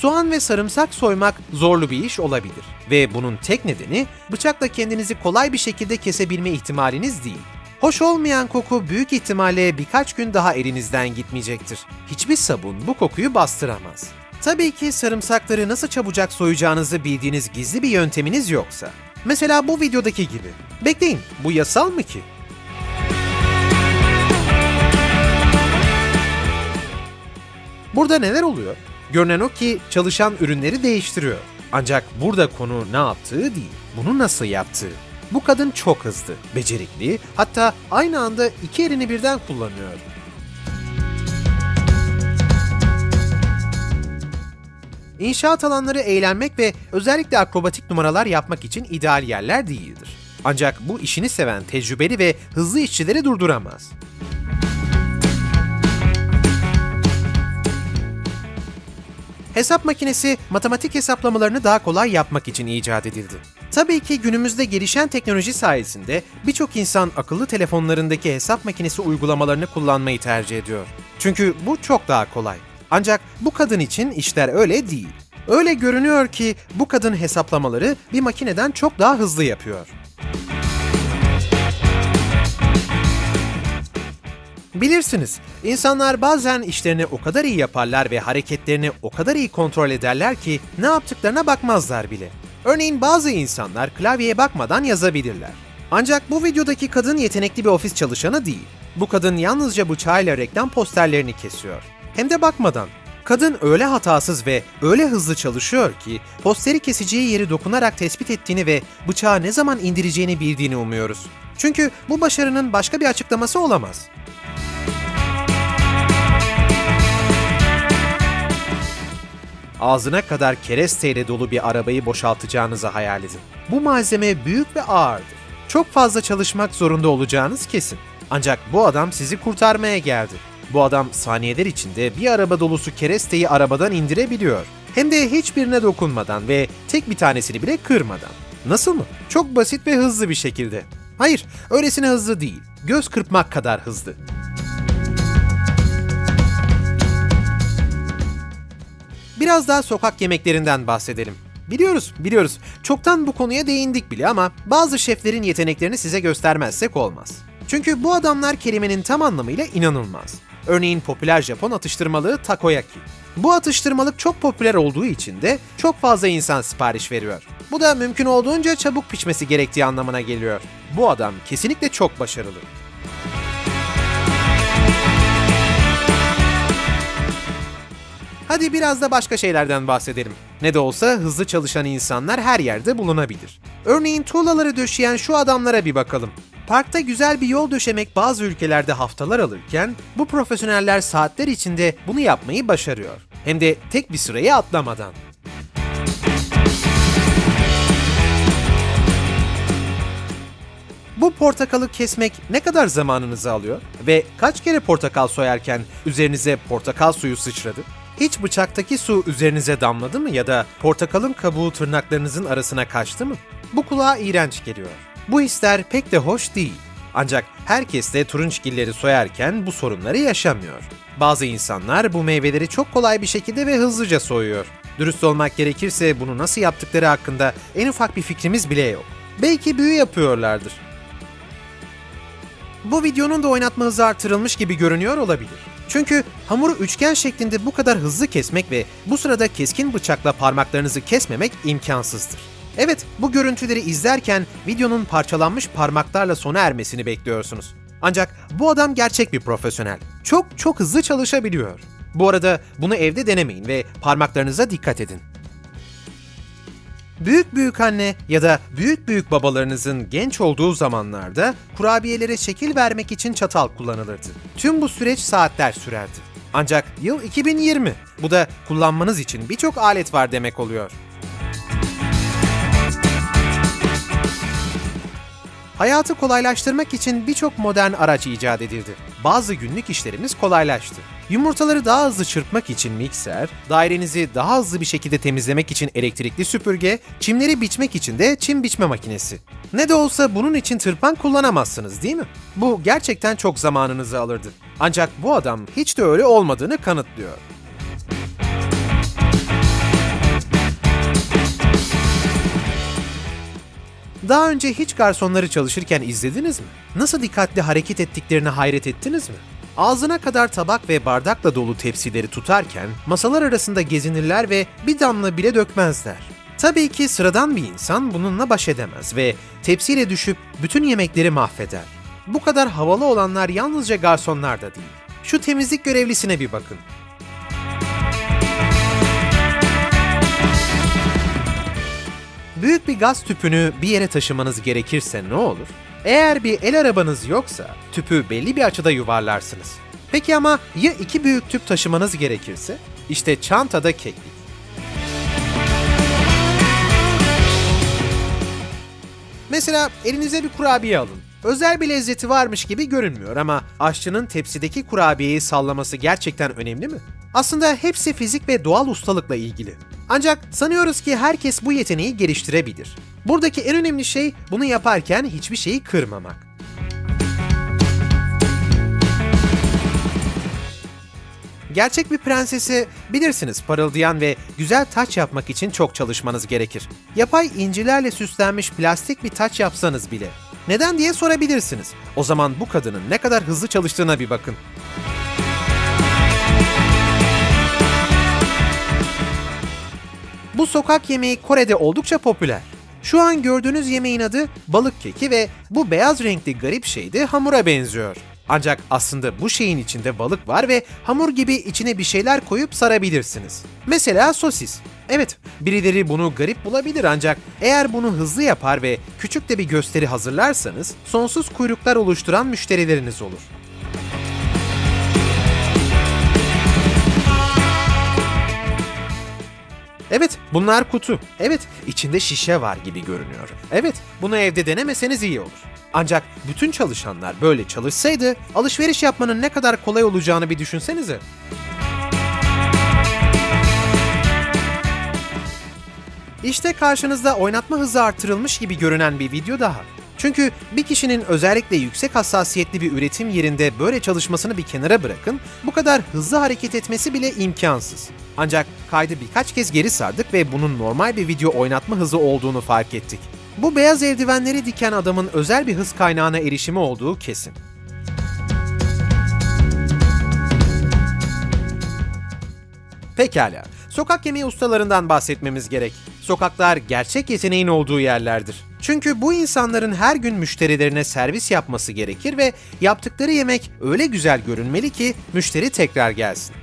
Soğan ve sarımsak soymak zorlu bir iş olabilir. Ve bunun tek nedeni bıçakla kendinizi kolay bir şekilde kesebilme ihtimaliniz değil. Hoş olmayan koku büyük ihtimalle birkaç gün daha elinizden gitmeyecektir. Hiçbir sabun bu kokuyu bastıramaz. Tabii ki sarımsakları nasıl çabucak soyacağınızı bildiğiniz gizli bir yönteminiz yoksa. Mesela bu videodaki gibi. Bekleyin, bu yasal mı ki? Burada neler oluyor? Görünen o ki çalışan ürünleri değiştiriyor. Ancak burada konu ne yaptığı değil, bunu nasıl yaptığı. Bu kadın çok hızlı, becerikli, hatta aynı anda iki elini birden kullanıyor. İnşaat alanları eğlenmek ve özellikle akrobatik numaralar yapmak için ideal yerler değildir. Ancak bu işini seven tecrübeli ve hızlı işçileri durduramaz. Hesap makinesi matematik hesaplamalarını daha kolay yapmak için icat edildi. Tabii ki günümüzde gelişen teknoloji sayesinde birçok insan akıllı telefonlarındaki hesap makinesi uygulamalarını kullanmayı tercih ediyor. Çünkü bu çok daha kolay. Ancak bu kadın için işler öyle değil. Öyle görünüyor ki bu kadın hesaplamaları bir makineden çok daha hızlı yapıyor. Bilirsiniz, insanlar bazen işlerini o kadar iyi yaparlar ve hareketlerini o kadar iyi kontrol ederler ki ne yaptıklarına bakmazlar bile. Örneğin bazı insanlar klavyeye bakmadan yazabilirler. Ancak bu videodaki kadın yetenekli bir ofis çalışanı değil. Bu kadın yalnızca bıçağıyla reklam posterlerini kesiyor. Hem de bakmadan. Kadın öyle hatasız ve öyle hızlı çalışıyor ki posteri keseceği yeri dokunarak tespit ettiğini ve bıçağı ne zaman indireceğini bildiğini umuyoruz. Çünkü bu başarının başka bir açıklaması olamaz. Ağzına kadar keresteyle dolu bir arabayı boşaltacağınızı hayal edin. Bu malzeme büyük ve ağırdır. Çok fazla çalışmak zorunda olacağınız kesin. Ancak bu adam sizi kurtarmaya geldi. Bu adam saniyeler içinde bir araba dolusu keresteyi arabadan indirebiliyor. Hem de hiçbirine dokunmadan ve tek bir tanesini bile kırmadan. Nasıl mı? Çok basit ve hızlı bir şekilde. Hayır, öylesine hızlı değil. Göz kırpmak kadar hızlı. Biraz daha sokak yemeklerinden bahsedelim. Biliyoruz, biliyoruz. Çoktan bu konuya değindik bile ama bazı şeflerin yeteneklerini size göstermezsek olmaz. Çünkü bu adamlar kelimenin tam anlamıyla inanılmaz. Örneğin popüler Japon atıştırmalığı takoyaki. Bu atıştırmalık çok popüler olduğu için de çok fazla insan sipariş veriyor. Bu da mümkün olduğunca çabuk pişmesi gerektiği anlamına geliyor. Bu adam kesinlikle çok başarılı. Hadi biraz da başka şeylerden bahsedelim. Ne de olsa hızlı çalışan insanlar her yerde bulunabilir. Örneğin tuğlaları döşeyen şu adamlara bir bakalım. Parkta güzel bir yol döşemek bazı ülkelerde haftalar alırken bu profesyoneller saatler içinde bunu yapmayı başarıyor. Hem de tek bir sırayı atlamadan. Bu portakalı kesmek ne kadar zamanınızı alıyor? Ve kaç kere portakal soyarken üzerinize portakal suyu sıçradı? Hiç bıçaktaki su üzerinize damladı mı ya da portakalın kabuğu tırnaklarınızın arasına kaçtı mı? Bu kulağa iğrenç geliyor. Bu hisler pek de hoş değil. Ancak herkes de turunçgilleri soyarken bu sorunları yaşamıyor. Bazı insanlar bu meyveleri çok kolay bir şekilde ve hızlıca soyuyor. Dürüst olmak gerekirse bunu nasıl yaptıkları hakkında en ufak bir fikrimiz bile yok. Belki büyü yapıyorlardır. Bu videonun da oynatma hızı artırılmış gibi görünüyor olabilir. Çünkü hamuru üçgen şeklinde bu kadar hızlı kesmek ve bu sırada keskin bıçakla parmaklarınızı kesmemek imkansızdır. Evet, bu görüntüleri izlerken videonun parçalanmış parmaklarla sona ermesini bekliyorsunuz. Ancak bu adam gerçek bir profesyonel. Çok çok hızlı çalışabiliyor. Bu arada bunu evde denemeyin ve parmaklarınıza dikkat edin. Büyük büyük anne ya da büyük büyük babalarınızın genç olduğu zamanlarda kurabiyelere şekil vermek için çatal kullanılırdı. Tüm bu süreç saatler sürerdi. Ancak yıl 2020. Bu da kullanmanız için birçok alet var demek oluyor. Hayatı kolaylaştırmak için birçok modern araç icat edildi. Bazı günlük işlerimiz kolaylaştı. Yumurtaları daha hızlı çırpmak için mikser, dairenizi daha hızlı bir şekilde temizlemek için elektrikli süpürge, çimleri biçmek için de çim biçme makinesi. Ne de olsa bunun için tırpan kullanamazsınız değil mi? Bu gerçekten çok zamanınızı alırdı. Ancak bu adam hiç de öyle olmadığını kanıtlıyor. Daha önce hiç garsonları çalışırken izlediniz mi? Nasıl dikkatli hareket ettiklerine hayret ettiniz mi? Ağzına kadar tabak ve bardakla dolu tepsileri tutarken masalar arasında gezinirler ve bir damla bile dökmezler. Tabii ki sıradan bir insan bununla baş edemez ve tepsiyle düşüp bütün yemekleri mahveder. Bu kadar havalı olanlar yalnızca garsonlar da değil. Şu temizlik görevlisine bir bakın. Büyük bir gaz tüpünü bir yere taşımanız gerekirse ne olur? Eğer bir el arabanız yoksa tüpü belli bir açıda yuvarlarsınız. Peki ama ya iki büyük tüp taşımanız gerekirse? İşte çantada keklik. Mesela elinize bir kurabiye alın. Özel bir lezzeti varmış gibi görünmüyor ama aşçının tepsideki kurabiyeyi sallaması gerçekten önemli mi? Aslında hepsi fizik ve doğal ustalıkla ilgili. Ancak sanıyoruz ki herkes bu yeteneği geliştirebilir. Buradaki en önemli şey bunu yaparken hiçbir şeyi kırmamak. Gerçek bir prensesi bilirsiniz parıldayan ve güzel taç yapmak için çok çalışmanız gerekir. Yapay incilerle süslenmiş plastik bir taç yapsanız bile. Neden diye sorabilirsiniz. O zaman bu kadının ne kadar hızlı çalıştığına bir bakın. Bu sokak yemeği Kore'de oldukça popüler. Şu an gördüğünüz yemeğin adı balık keki ve bu beyaz renkli garip şey de hamura benziyor. Ancak aslında bu şeyin içinde balık var ve hamur gibi içine bir şeyler koyup sarabilirsiniz. Mesela sosis. Evet, birileri bunu garip bulabilir ancak eğer bunu hızlı yapar ve küçük de bir gösteri hazırlarsanız sonsuz kuyruklar oluşturan müşterileriniz olur. Evet, bunlar kutu. Evet, içinde şişe var gibi görünüyor. Evet, bunu evde denemeseniz iyi olur. Ancak bütün çalışanlar böyle çalışsaydı, alışveriş yapmanın ne kadar kolay olacağını bir düşünsenize. İşte karşınızda oynatma hızı artırılmış gibi görünen bir video daha. Çünkü bir kişinin özellikle yüksek hassasiyetli bir üretim yerinde böyle çalışmasını bir kenara bırakın, bu kadar hızlı hareket etmesi bile imkansız. Ancak kaydı birkaç kez geri sardık ve bunun normal bir video oynatma hızı olduğunu fark ettik. Bu beyaz eldivenleri diken adamın özel bir hız kaynağına erişimi olduğu kesin. Pekala, sokak yemeği ustalarından bahsetmemiz gerek. Sokaklar gerçek yeteneğin olduğu yerlerdir. Çünkü bu insanların her gün müşterilerine servis yapması gerekir ve yaptıkları yemek öyle güzel görünmeli ki müşteri tekrar gelsin.